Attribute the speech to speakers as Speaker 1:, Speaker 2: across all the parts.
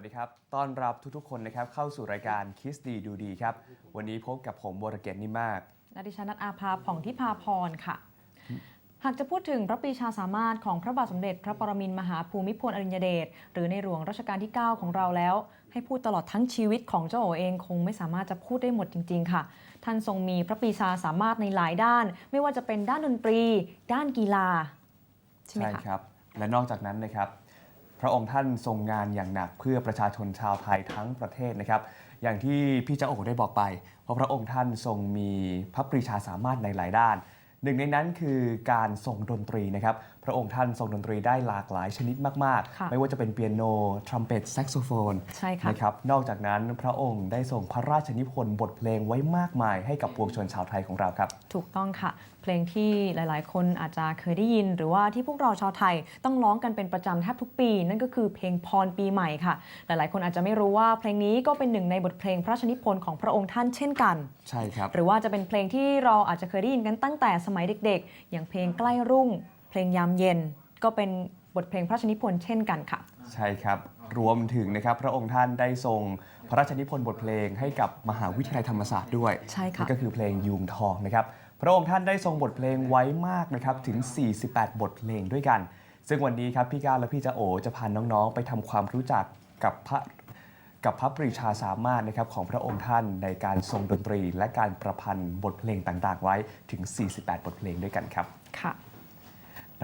Speaker 1: วัสดีครับ ต้อนรับทุกๆ คนนะครับเข้าสู่รายการคิสดีดูดีครับ วันนี้พบกับผมวรเกตนิ่มมาก
Speaker 2: และดิฉันนัทอาภาผ่องทิพาพรค่ะ หากจะพูดถึงพระปรีชาสามารถของพระบาทสมเด็จ พระปรมินทรมหาภูมิพลอดุลยเดชหรือในหลวงรัชกาลที่ 9 ของเราแล้ว ให้พูดตลอดทั้งชีวิตของเจ้าโอเองคงไม่สามารถจะพูดได้หมดจริง ๆ ค่ะ ท่านทรงมีพระปรีชาสามารถในหลายด้าน ไม่ว่าจะเป็นด้านดนตรี ด้านกีฬา ใช่ไหม
Speaker 1: ใช่
Speaker 2: คะ
Speaker 1: ครับ และนอกจากนั้นนะครับ พระองค์ท่านทรงงานอย่างหนักเพื่อประชาชนชาวไทยทั้งประเทศนะครับ อย่างที่พี่เจ้าโอได้บอกไปเพราะพระองค์ท่านทรงมีพระปรีชาสามารถในหลายด้าน หนึ่งในนั้นคือการทรงดนตรีนะครับ พระองค์ท่านทรงดนตรีได้หลากหลายชนิดมาก
Speaker 2: ค่ะ
Speaker 1: ๆ ไม่ว่าจะเป็นเปียโน ทรัมเป็ต แซกโซโฟน
Speaker 2: ใช่ค่ะ
Speaker 1: นะครับ นอกจากนั้นพระองค์ได้ทรงพระราชนิพนธ์บทเพลงไว้มากมายให้กับปวงชนชาวไทยของเราครับ
Speaker 2: ถูกต้องค่ะเพลงที่หลายๆ คนอาจจะเคยได้ยิน หรือว่าที่พวกเราชาวไทยต้องร้องกันเป็นประจำแทบทุกปี นั่นก็คือเพลงพรปีใหม่ค่ะ หลายๆ คนอาจจะไม่รู้ว่าเพลงนี้ก็เป็นหนึ่งในบทเพลงพระราชนิพนธ์ของพระองค์ท่านเช่นกัน
Speaker 1: ใช่ครับ
Speaker 2: หรือว่าจะเป็นเพลงที่เราอาจจะเคยได้ยินกันตั้งแต่สมัยเด็ก ๆ อย่างเพลงใกล้รุ่ง เพลงยามเย็น ก็เป็นบทเพลงพระราชนิพนธ์เช่นกันค่ะ
Speaker 1: ใช่ครับ รวมถึงนะครับพระองค์ท่านได้ทรงพระราชนิพนธ์บทเพลงให้กับมหาวิทยาลัยธรรมศาสตร์ด้วย
Speaker 2: ใช่ค่ะ
Speaker 1: นี่ก็คือเพลงยูงทองนะครับ พระองค์ท่านได้ทรงบทเพลงไว้มากนะครับถึง 48 บทเพลงด้วยกัน ซึ่งวันนี้ครับพี่ก้าวและพี่จะโอจะพาน้องๆ ไปทำความรู้จักกับพระกับพระปรีชาสามารถนะครับของพระองค์ท่านในการทรงดนตรี และการประพันธ์บทเพลงต่างๆ ไว้ถึง 48 บทเพลงด้วยกันครับ
Speaker 2: ค่ะ
Speaker 1: แล้ว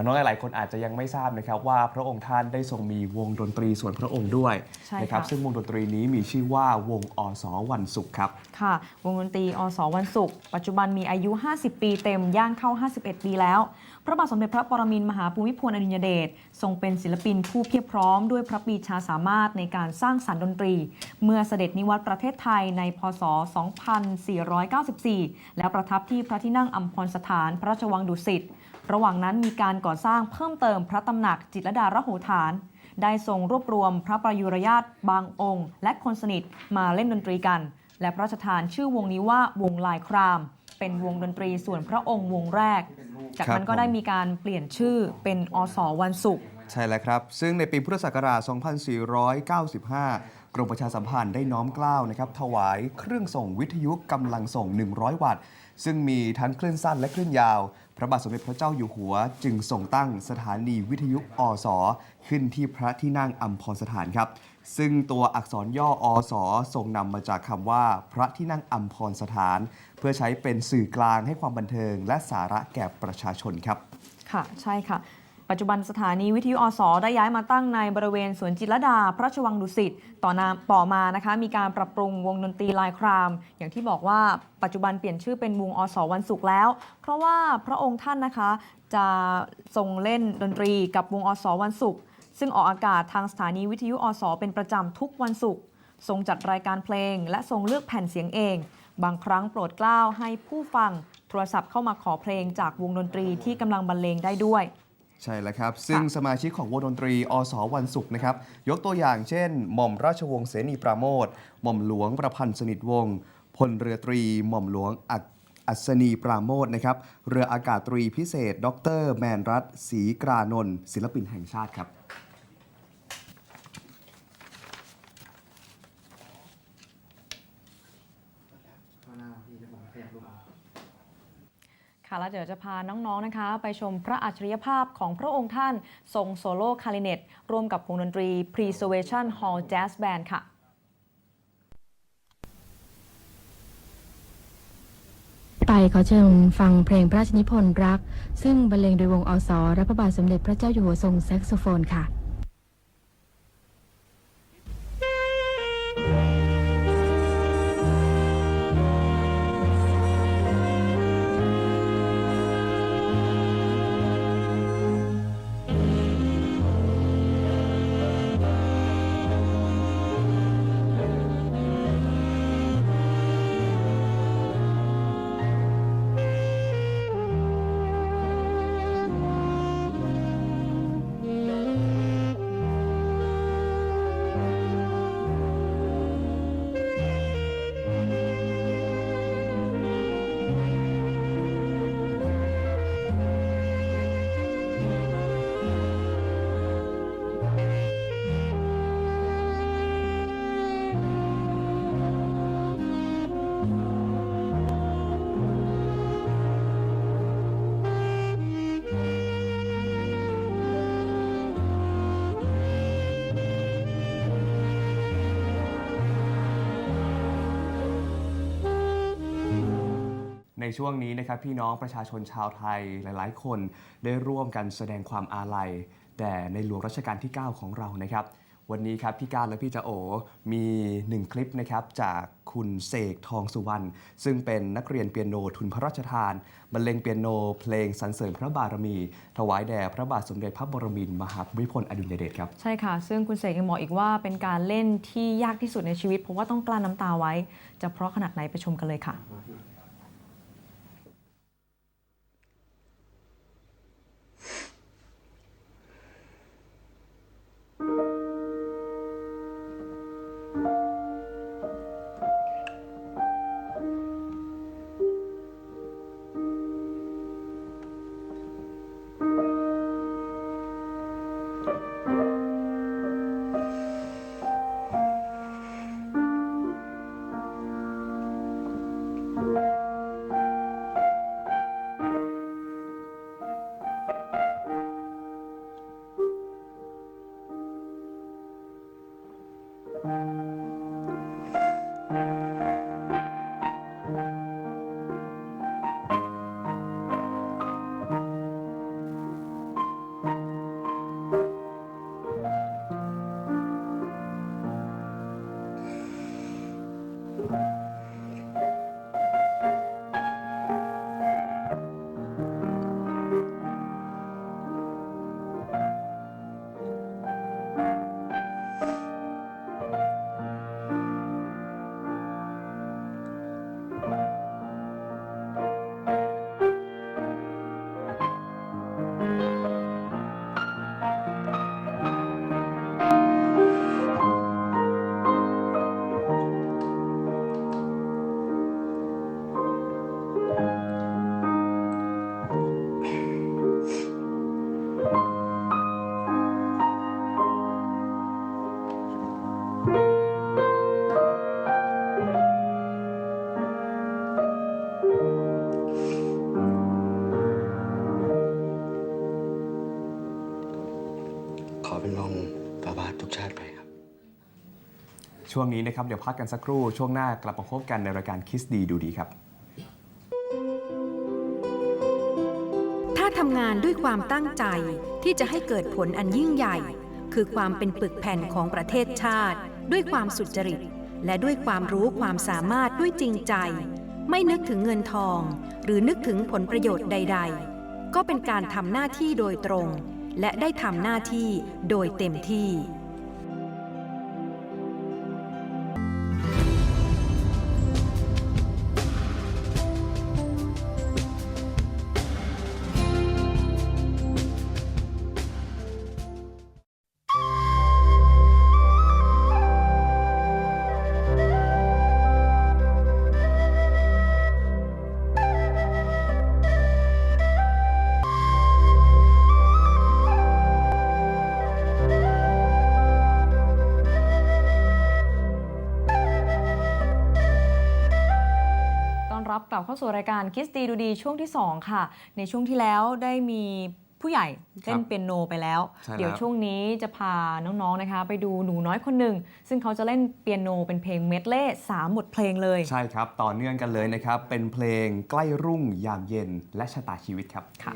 Speaker 1: น้องหลายๆคนอาจจะยังไม่ทราบนะครับว่าพระองค์ท่านได้ทรงมีวงดนตรีส่วนพระองค์ด้วย
Speaker 2: ใช่
Speaker 1: นะครับ
Speaker 2: ค่ะ
Speaker 1: ซึ่งวงดนตรีนี้มีชื่อว่าวงอสวันศุกร์ครับ
Speaker 2: ค่ะ วงดนตรีอสวันศุกร์ปัจจุบันมีอายุ 50 ปีเต็ม ย่างเข้า 51 ปีแล้ว พระบาทสมเด็จพระปรมินทรมหาภูมิพลอดุลยเดชทรงเป็นศิลปินผู้เพียบพร้อมด้วยพระปรีชาสามารถในการสร้างสรรค์ดนตรี เมื่อเสด็จนิวัตรประเทศไทยในพศ 2494 แล้วประทับที่พระที่นั่งอัมพรสถานพระราชวังดุสิต ระหว่างนั้นมีการก่อสร้างเพิ่มเติมพระตำหนักจิตรดารโหฐาน ได้ทรงรวบรวมพระประยุรญาตบางองค์ และคนสนิทมาเล่นดนตรีกัน และพระราชทานชื่อวงนี้ว่าวงลายคราม เป็นวงดนตรีส่วนพระองค์วงแรก จากนั้นก็ได้
Speaker 1: ม
Speaker 2: มีการเปลี่ยนชื่อเป็นอสวันศุกร์
Speaker 1: ใช่แล้วครับ ซึ่งในปีพุทธศักราช 2495 กรมประชาสัมพันธ์ได้น้อมเกล้านะครับถวายเครื่องส่งวิทยุกำลังส่ง 100 วัตต์ ซึ่งมีทั้งคลื่นสั้นและคลื่นยาว พระบาทสมเด็จพระเจ้าอยู่หัว จึงส่งตั้งสถานีวิทยุอสขึ้นที่พระที่นั่งอัมพรสถานครับ ซึ่งตัวอักษรย่ออสทรงนำมาจากคำว่า พระที่นั่งอัมพรสถาน เพื่อใช้เป็นสื่อกลางให้ความบันเทิง และสาระแก่ประชาชนครับ
Speaker 2: ค่ะ ใช่ค่ะ ปัจจุบันสถานีวิทยุอสได้ย้ายมาตั้งในบริเวณสวนจิรดา พระราชวังดุสิตต่อนาต่อมานะคะ มีการปรับปรุงวงดนตรีลายคราม อย่างที่บอกว่าปัจจุบันเปลี่ยนชื่อเป็นวงอสวันศุกร์แล้ว เพราะว่าพระองค์ท่านนะคะ จะทรงเล่นดนตรีกับวงอสวันศุกร์ซึ่งออกอากาศทางสถานีวิทยุอสเป็นประจำทุกวันศุกร์ทรงจัดรายการเพลง และทรงเลือกแผ่นเสียงเอง บางครั้งโปรดเกล้าให้ผู้ฟังโทรศัพท์เข้ามาขอเพลงจากวงดนตรีที่กำลังบรรเลงได้ด้วย
Speaker 1: ใช่แล้วครับ ซึ่งสมาชิกของวงดนตรี อสวันศุกร์นะครับ ยกตัวอย่างเช่น หม่อมราชวงศ์เสนีปราโมทหม่อมหลวงประพันธ์สนิทวงศ์พลเรือตรี หม่อมหลวงอักอัศนีปราโมทนะครับ เรืออากาศตรีพิเศษ ดร แมนรัตน์ศรีกรานนท์ศิลปินแห่งชาติครับ
Speaker 2: ค่ะแล้วเดี๋ยวจะพาน้องๆนะคะ ไปชมพระอัจฉริยภาพของพระองค์ท่าน ทรงโซโล่คาริเนตร่วมกับวงดนตรี Preservation Hall Jazz Band ค่ะ
Speaker 3: ไปขอเชิญฟังเพลงพระราชนิพนธ์รัก ซึ่งบรรเลงโดยวงอสและพระบาทสมเด็จพระเจ้าอยู่หัวทรงแซกโซโฟนค่ะ
Speaker 1: ช่วงนี้นะครับพี่น้องประชาชนชาวไทยหลาย ๆ คนได้ร่วมกันแสดงความอาลัยแด่ในหลวงรัชกาลที่ 9 ของเรานะครับ วันนี้ครับพี่การและพี่จะโอมีหนึ่งคลิปนะครับจากคุณเสกทองสุวรรณซึ่งเป็นนักเรียนเปียโนทุนพระราชทานบรรเลงเปียโนเพลงสรรเสริญพระบารมี ถวายแด่พระบาทสมเด็จพระบรมินทรมหาภูมิพลอดุลยเดชครับ
Speaker 2: ใช่ค่ะ ซึ่งคุณเสกยังบอกอีกว่าเป็นการเล่นที่ยากที่สุดในชีวิตเพราะว่าต้องกลั้นน้ำตาไว้ จะเพราะขนาดไหนไปชมกันเลยค่ะ
Speaker 4: เป็นรองประบาททุกชาติไปครับ
Speaker 1: ช่วงนี้นะครับ เดี๋ยวพักกันสักครู่ ช่วงหน้ากลับมาพบกันในรายการคิสดีดูดีครับ
Speaker 5: ถ้าทำงานด้วยความตั้งใจที่จะให้เกิดผลอันยิ่งใหญ่ คือความเป็นปึกแผ่นของประเทศชาติ ด้วยความสุจริต และด้วยความรู้ความสามารถด้วยจริงใจ ไม่นึกถึงเงินทอง หรือนึกถึงผลประโยชน์ใด ๆ ก็เป็นการทำหน้าที่โดยตรง และได้ทำหน้าที่โดยเต็มที่
Speaker 2: เข้าสู่รายการคิสตีดูดีช่วงที่ 2 ค่ะ ในช่วงที่แล้วได้มีผู้ใหญ่เล่นเปียโนไปแล้ว
Speaker 1: ใช่แล้ว
Speaker 2: เดี๋ยวช่วงนี้จะพาน้องๆนะคะ ไปดูหนูน้อยคนหนึ่งซึ่งเขาจะเล่นเปียโนเป็นเพลงเมดเล่สามบทเพลงเลย
Speaker 1: ใช่ครับ ต่อเนื่องกันเลยนะครับ เป็นเพลงใกล้รุ่งยามเย็นและชะตาชีวิตครับ
Speaker 2: ค่ะ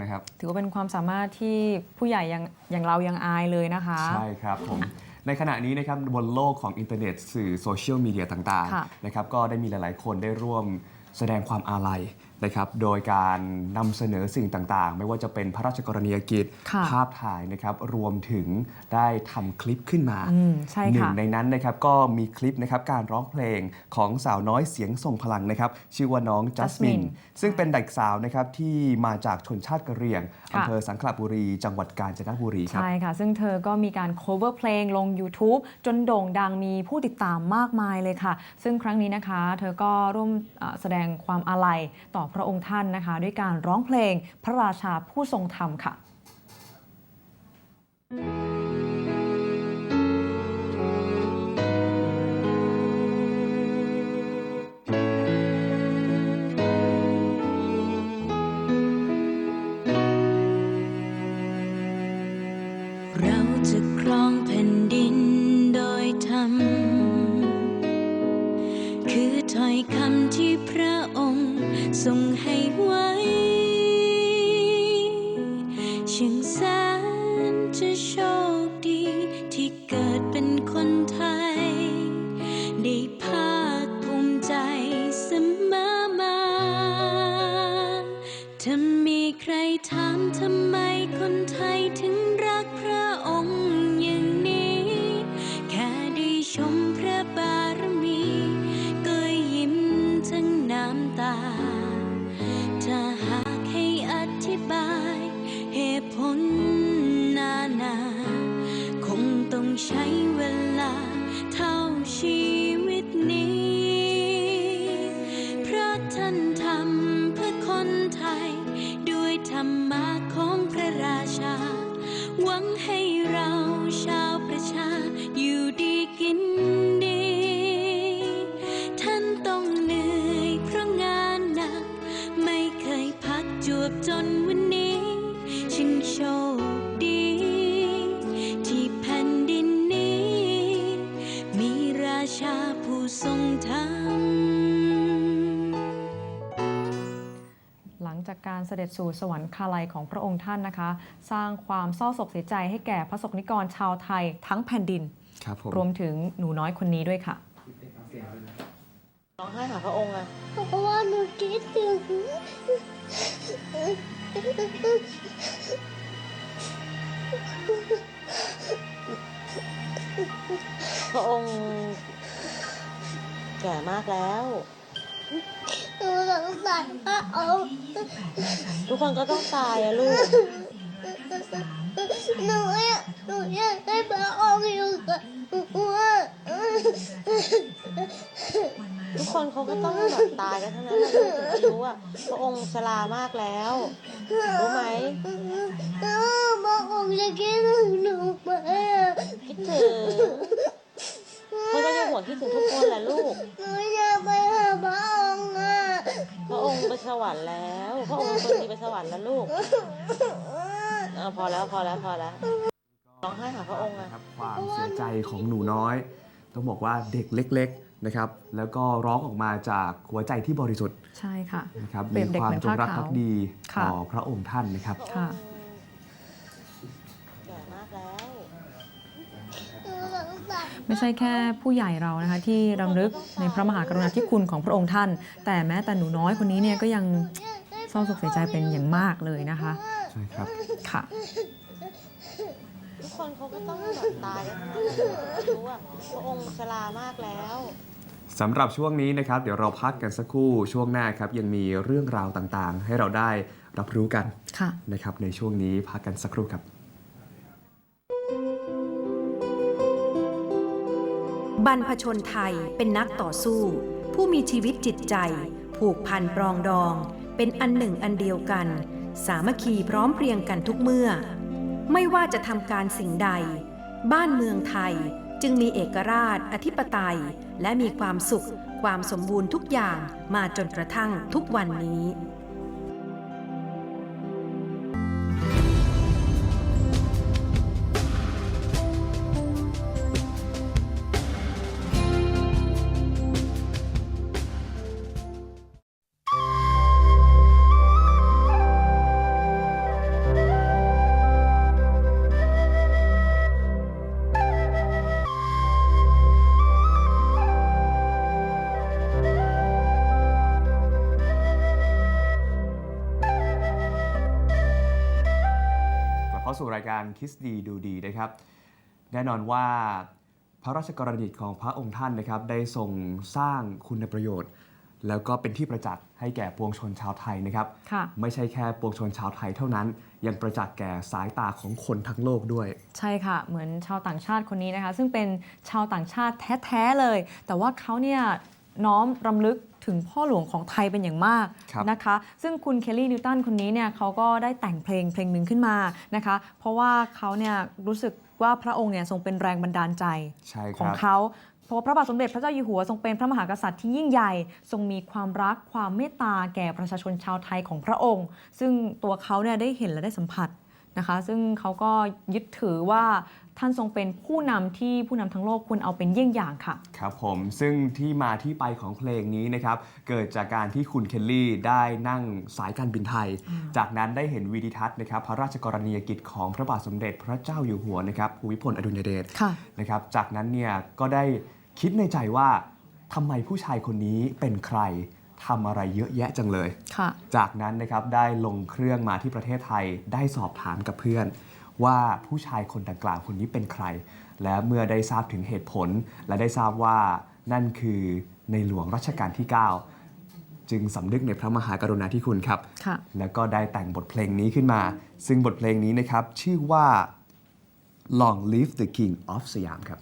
Speaker 1: นะครับ
Speaker 6: ถือว่าเป็นความสามารถที่ผู้ใหญ่ยังอย่างเรายังอายเลยนะคะ
Speaker 1: ใช่ครับผม ในขณะนี้นะครับบนโลกของอินเทอร์เน็ตสื่อโซเชียลมีเดียต่าง
Speaker 6: ค่ะ
Speaker 1: ๆนะครับก็ได้มีหลายๆ คนได้ร่วมแสดงความอาลัยนะครับโดยการนำเสนอสิ่งต่างๆ ไม่ว่าจะเป็นพระราชกรณียกิจ
Speaker 6: ค่ะ
Speaker 1: ภาพถ่ายนะครับรวมถึงได้ทำคลิปขึ้นมา
Speaker 6: อืมใช่
Speaker 1: หนึ่ง
Speaker 6: ค่ะ
Speaker 1: ในนั้นนะครับก็มีคลิปนะครับการร้องเพลงของสาวน้อยเสียงทรงพลังนะครับชื่อว่าน้องจัสมิน
Speaker 6: Jasmine
Speaker 1: ซึ่งเป็นเด็กสาวนะครับที่มาจากชนชาติกะเหรี่ยง
Speaker 6: ค่ะ
Speaker 1: อำเภอสังขละบุรี จังหวัดกาญจนบุรีครับ
Speaker 6: ใช่ค่ะ ซึ่งเธอก็มีการ cover เพลงลง YouTube จนโด่งดังมีผู้ติดตามมากมายเลยค่ะ ซึ่งครั้งนี้นะคะ เธอก็ร่วมเอ่อแสดงความอาลัยต่อพระองค์ท่านนะคะ ด้วยการร้องเพลงพระราชาผู้ทรงธรรมค่ะ
Speaker 2: ชาผู้ทรงธรรม
Speaker 6: หลังจากการเสด็จสู่สวรรคาลัยของพระองค์ท่านนะคะ สร้างความเศร้าโศกเสียใจให้แก่พระสงฆ์นิกรชาวไทยทั้งแผ่นดิน
Speaker 1: ครับผม
Speaker 6: รวมถึงหนูน้อยคนนี้ด้วยค่ะ
Speaker 7: ร้องไห้หาพระองค์อะ
Speaker 8: เพราะว่าหนูคิดถึง
Speaker 7: พระองค์ แก่มากแล้ว
Speaker 8: หนูสงสารพระองค์
Speaker 7: ทุกคนก็ต้องตายอะลูก
Speaker 8: หนูอยากหนูอยากให้พระองค์อยู่กับหนูอะ
Speaker 7: ทุกคนเขาก็ต้องแบบตายกันทั้งนั้นนะลูกถึงจะรู้ว่าพระองค์ชรามากแล้วรู้ไหม
Speaker 8: พระองค์จะคิดถึงหนูไหมอะ
Speaker 7: คิดถึง เขาก็ยังห่วงคิดถึงทุกคนแหละลูก
Speaker 8: หนูอยากไปหาพระองค์อะ
Speaker 7: พระองค์ไปสวรรค์แล้วพระองค์เป็นคนดีไปสวรรค์แล้วลูกเออพอแล้วพอแล้วพอแล้วร้องไห้หาพระองค์อะ
Speaker 1: ครับความเสียใจของหนูน้อย ต้องบอกว่าเด็กเล็ก ๆนะครับ แล้วก็ร้องออกมาจากหัวใจที่บริสุทธิ์
Speaker 6: ใช่ค่ะ
Speaker 1: นะครับ
Speaker 6: เปรี
Speaker 1: มี
Speaker 6: ยบเด็ก
Speaker 1: ความ
Speaker 6: เหมือน
Speaker 1: จงรัก
Speaker 6: ผ้าขาว
Speaker 1: ภักดี
Speaker 6: ค่ะ
Speaker 1: ต่อพระองค์ท่านนะครับ
Speaker 6: ไม่ใช่แค่ผู้ใหญ่เรานะคะที่รำลึกในพระมหากรุณาธิคุณของพระองค์ท่าน แต่แม้แต่หนูน้อยคนนี้เนี่ยก็ยังเศร้าโศกเสียใจเป็นอย่างมากเลยนะคะ
Speaker 1: ใช่ครับ
Speaker 6: ค่ะ
Speaker 7: ทุกคนเขาก็ต้องแบบตายกันทั้งนั้นนะลูกถึงจะรู้ว่าพระองค์ชรามากแล้ว
Speaker 1: สำหรับช่วงนี้นะครับ เดี๋ยวเราพักกันสักครู่ช่วงหน้าครับ ยังมีเรื่องราวต่างๆ ให้เราได้รับรู้กัน
Speaker 6: ค่ะ
Speaker 1: นะครับในช่วงนี้พักกันสักครู่ครับ
Speaker 5: บรรพชนไทยเป็นนักต่อสู้ ผู้มีชีวิตจิตใจ ผูกพันปรองดอง เป็นอันหนึ่งอันเดียวกัน สามัคคีพร้อมเพรียงกันทุกเมื่อ ไม่ว่าจะทำการสิ่งใด บ้านเมืองไทยจึงมีเอกราช อธิปไตย และมีความสุข ความสมบูรณ์ทุกอย่างมาจนกระทั่งทุกวันนี้
Speaker 1: สู่รายการคิสดีดูดีนะครับ แน่นอนว่าพระราชกรณียกิจของพระองค์ท่านนะครับ ได้ทรงสร้างคุณประโยชน์ แล้วก็เป็นที่ประจักษ์ให้แก่ปวงชนชาวไทยนะครับ
Speaker 2: ค่ะ
Speaker 1: ไม่ใช่แค่ปวงชนชาวไทยเท่านั้น ยังประจักษ์แก่สายตาของคนทั้งโลกด้วย
Speaker 2: ใช่ค่ะ เหมือนชาวต่างชาติคนนี้นะคะ ซึ่งเป็นชาวต่างชาติแท้ๆเลย แต่ว่าเขาเนี่ยน้อมรำลึก ถึงพ่อหลวงของไทยเป็นอย่างมาก
Speaker 1: ครับ
Speaker 2: นะคะ ซึ่งคุณเคลลี่นิวตันคนนี้เนี่ยเขาก็ได้แต่งเพลงเพลงหนึ่งขึ้นมานะคะ เพราะว่าเขาเนี่ยรู้สึกว่าพระองค์เนี่ยทรงเป็นแรงบันดาลใจ
Speaker 1: ใช่ค
Speaker 2: ของ
Speaker 1: รับ
Speaker 2: เขาเพราะว่าพระบาทสมเด็จพระเจ้าอยู่หัวทรงเป็นพระมหากษัตริย์ที่ยิ่งใหญ่ ทรงมีความรักความเมตตาแก่ประชาชนชาวไทยของพระองค์ ซึ่งตัวเขาเนี่ยได้เห็นและได้สัมผัสนะคะ ซึ่งเขาก็ยึดถือว่า ท่านทรงเป็นผู้นำที่ผู้นำทั้งโลกควรเอาเป็นเยี่ยงอย่างค่ะ
Speaker 1: ครับผมซึ่งที่มาที่ไปของเพลงนี้นะครับเกิดจากการที่คุณเคลลี่ได้นั่งสายการบินไทย จากนั้นได้เห็นวีดิทัศน์นะครับพระราชกรณียกิจของพระบาทสมเด็จพระเจ้าอยู่หัวนะครับภูมิพลอดุลยเดช
Speaker 2: ค่ะ
Speaker 1: นะครับจากนั้นเนี่ยก็ได้คิดในใจว่าทำไมผู้ชายคนนี้เป็นใครทำอะไรเยอะแยะจังเลย
Speaker 2: ค่ะ
Speaker 1: จากนั้นนะครับได้ลงเครื่องมาที่ประเทศไทยได้สอบถามกับเพื่อน ว่าผู้ชายคนดังกล่าวคนนี้เป็นใคร และเมื่อได้ทราบถึงเหตุผล และได้ทราบว่านั่นคือในหลวงรัชกาลที่ 9 จึงสำนึกในพระมหากรุณาธิคุณครับ
Speaker 2: ค่ะ
Speaker 1: แล้วก็ได้แต่งบทเพลงนี้ขึ้นมา ซึ่งบทเพลงนี้นะครับชื่อว่า Long Live the King of สยามครับ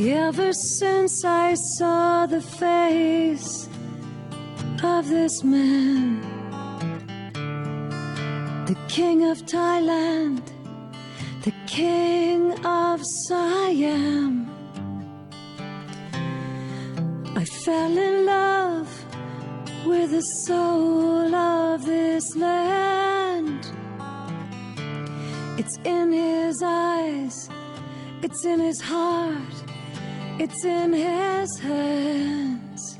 Speaker 9: Ever since I saw the face of this man, the king of Thailand, the king of Siam, I fell in love with the soul of this land. It's in his eyes, it's in his heart. It's in his hands.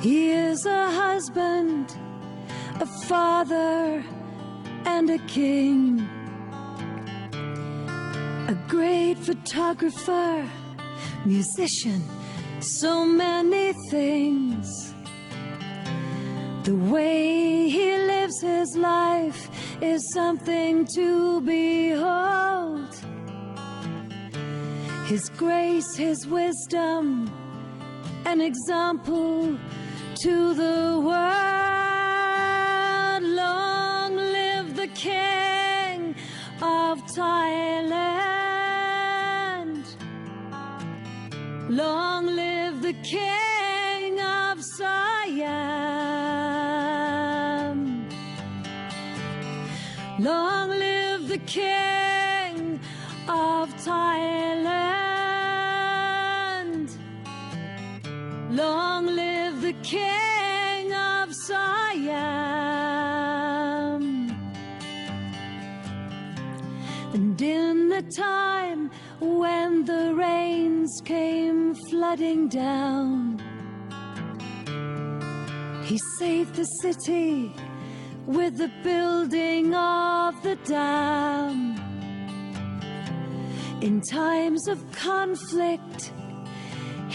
Speaker 9: He is a husband, a father, and a king. A great photographer, musician, so many things. The way he lives his life is something to behold. His grace, His wisdom, an example to the world. Long live the King of Thailand. Long live the King of Siam. Long live the King of Thailand. Long live the King of Siam. And in the time when the rains came flooding down, he saved the city with the building of the dam. In times of conflict,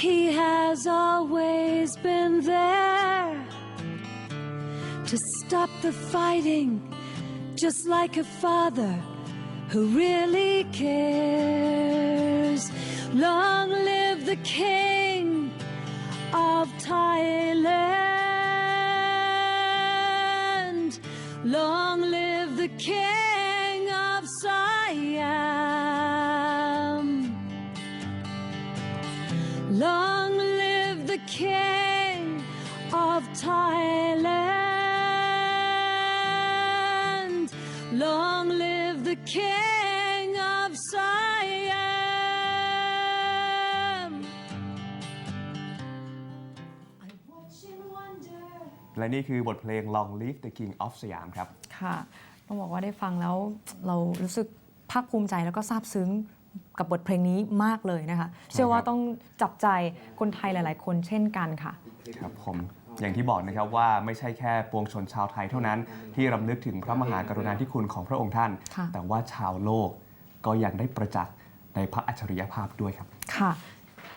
Speaker 9: he has always been there to stop the fighting, just like a father who really cares. Long live the King of Thailand. Long live the King of Siam. Thailand. Long live the King of Siam. I watch in wonder.
Speaker 1: และนี่คือบทเพลง Long Live the King of สยามครับ
Speaker 2: ค่ะ ต้องบอกว่าได้ฟังแล้วเรารู้สึกภาคภูมิใจแล้วก็ซาบซึ้งกับบทเพลงนี้มากเลยนะคะ เชื่อว่าต้องจับใจคนไทยหลาย ๆ คนเช่นกันค่ะ
Speaker 1: ครับผม อย่างที่บอกนะครับว่าไม่ใช่แค่ปวงชนชาวไทยเท่านั้น ที่รำลึกถึงพระมหากรุณาธิคุณของพระองค์ท่าน
Speaker 9: ค่ะ
Speaker 1: แต่ว่าชาวโลกก็ยังได้ประจักษ์ในพระอัจฉริยภาพด้วยครับ
Speaker 9: ค่ะ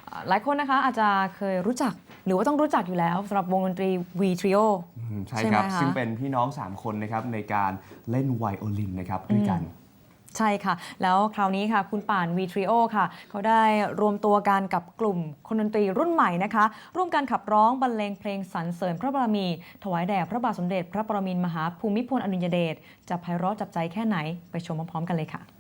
Speaker 9: อ่าหลายคนนะคะอาจจะเคยรู้จักหรือว่าต้องรู้จักอยู่แล้วสำหรับวงดนตรี V Trio
Speaker 1: อืมใช่
Speaker 9: ใช่ไหม
Speaker 1: ครับ
Speaker 9: คะ
Speaker 1: ซึ่งเป็นพี่น้อง 3 คนนะครับในการเล่นไวโอลินนะครับด้วยกัน
Speaker 9: ใช่ค่ะ แล้วคราวนี้ค่ะ คุณป่านวีทริโอค่ะ เขาได้รวมตัวกันกับกลุ่มคนดนตรีรุ่นใหม่นะคะ ร่วมกันขับร้องบรรเลงเพลงสรรเสริญพระบารมี ถวายแด่พระบาทสมเด็จ พระปรมินทรมหาภูมิพลอดุลยเดชจะไพเราะจับใจแค่ไหนไปชมพร้อมๆกันเลยค่ะ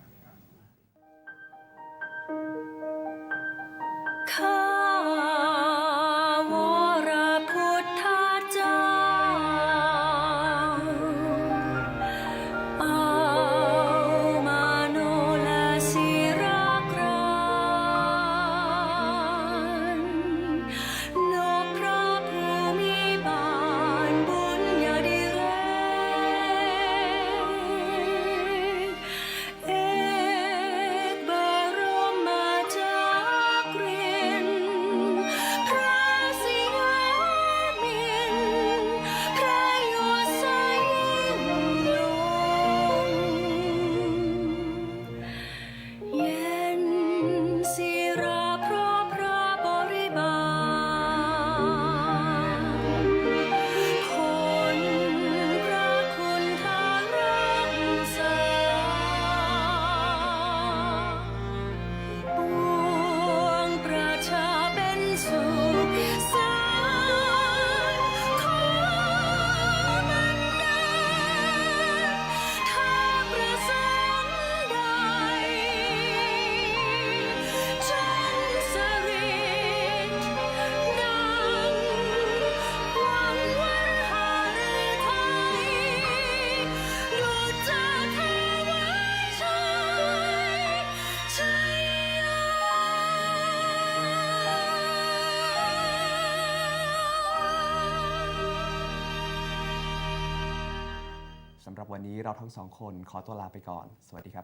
Speaker 1: หรับวันนี้เราทั้งสองคนขอตัวลาไปก่อน สวัสดีครับ